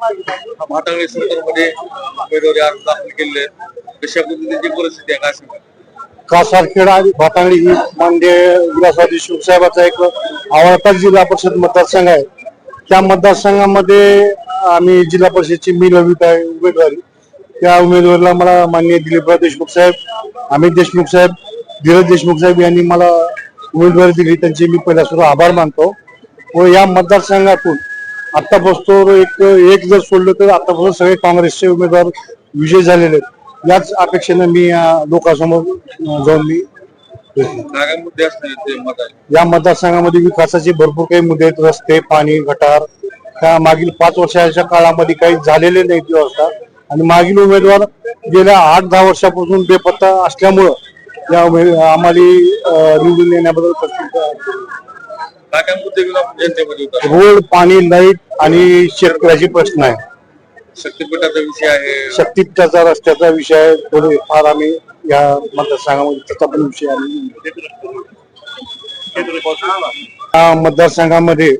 भाटावळी सरकारमध्ये उमेदवारी अर्ज दाखल केले आहेत. कशा पद्धतीची परिस्थिती आहे काय सांगा कासारखेड आणि भातांगडी ही म्हणजे विलासवादी शिवसाहेबाचा साहेबाचा एक आवडता जिल्हा परिषद मतदारसंघ आहे. त्या मतदारसंघामध्ये आम्ही जिल्हा परिषदची मी लढवित आहे उमेदवारी. त्या उमेदवारीला मला माननीय दिलीपराव देशमुख साहेब अमित देशमुख साहेब धीरज देशमुख साहेब यांनी मला उमेदवारी दिली. त्यांचे मी पहिल्यापासून आभार मानतो. व या मतदारसंघातून आतापासून एक एक जर सोडलं तर आतापासून सगळे काँग्रेसचे उमेदवार विजय झालेले आहेत. याच अपेक्षेनं मी या लोकांसमोर जाऊन मी या मतदारसंघामध्ये विकासाचे भरपूर काही मुद्दे आहेत. रस्ते पाणी गटार. त्या मागील पाच वर्षाच्या काळामध्ये काही झालेले नाही व्यवस्था. आणि मागील उमेदवार गेल्या आठ दहा वर्षापासून बेपत्ता असल्यामुळं या आम्हाला निवडून येण्याबद्दल काय काय मुद्दे घेऊन आपण जनतेमध्ये उतर रोड पाणी लाइट आणि शेतकऱ्याचे प्रश्न आहे. शक्तीपीठाचा विषय आहे. शक्तीपीठाचा रस्त्याचा विषय आहे. थोडे फार आम्ही या मतदारसंघामध्ये त्याचा पण विषय आम्ही या मतदारसंघामध्ये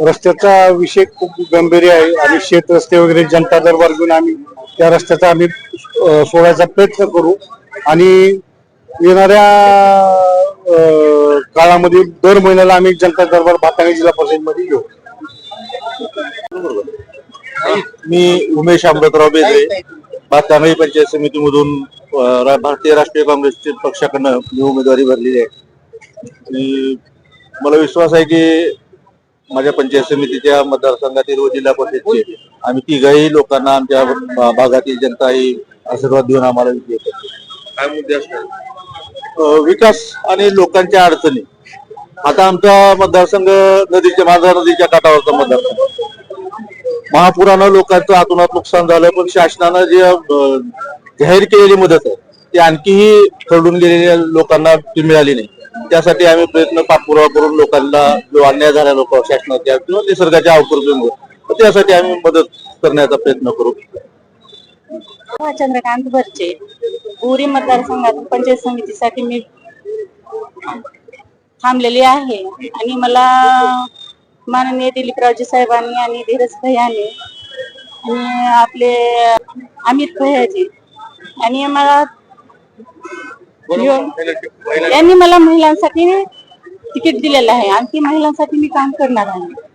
रस्त्याचा विषय खूप गंभीर आहे आणि शेत रस्ते वगैरे जनता दरबार घेऊन आम्ही त्या रस्त्याचा आम्ही अं, सोडायचा प्रयत्न करू. आणि येणाऱ्या अं, काळामध्ये दर महिन्याला आम्ही जनता दरबार भातांगी जिल्हा परिषदमध्ये घेऊ. मी उमेश अमृतराव बेदरे भातांगळी पंचायत समितीमधून भारतीय राष्ट्रीय काँग्रेस पक्षाकडनं मी उमेदवारी भरलेली आहे. आणि मला विश्वास आहे की माझ्या पंचायत समितीच्या मतदारसंघातील व जिल्हा परिषदचे आम्ही तिघही लोकांना आमच्या भागातील जनता ही आशीर्वाद देऊन आम्हाला विजय काय मुद्दे असणार? विकास आणि लोकांच्या अडचणी. आता आमचा मतदारसंघ नदीच्या माझा नदीच्या काठावरचा मतदारसंघ. महापुरानं लोकांचं आतोनात नुकसान झालं पण शासनानं जे जाहीर केलेली मदत आहे ती आणखीही खरडून गेलेल्या लोकांना ती मिळाली नाही. त्यासाठी आम्ही प्रयत्न पाठपुरावा करून लोकांना जो अन्याय झाला लोक शासनाच्या किंवा निसर्गाच्या अवकृपेमुळे त्यासाठी आम्ही मदत करण्याचा प्रयत्न करू. चंद्रकांत भरचे उरी मतदारसंघातून पंचायत समितीसाठी मी थांबलेली आहे. आणि मला माननीय दिलीपरावजी साहेबांनी आणि धीरज भैयानी आणि आपले अमित भैयाजी आणि मला यांनी मला महिलांसाठी तिकीट दिलेलं आहे. आणि ती महिलांसाठी मी काम करणार आहे.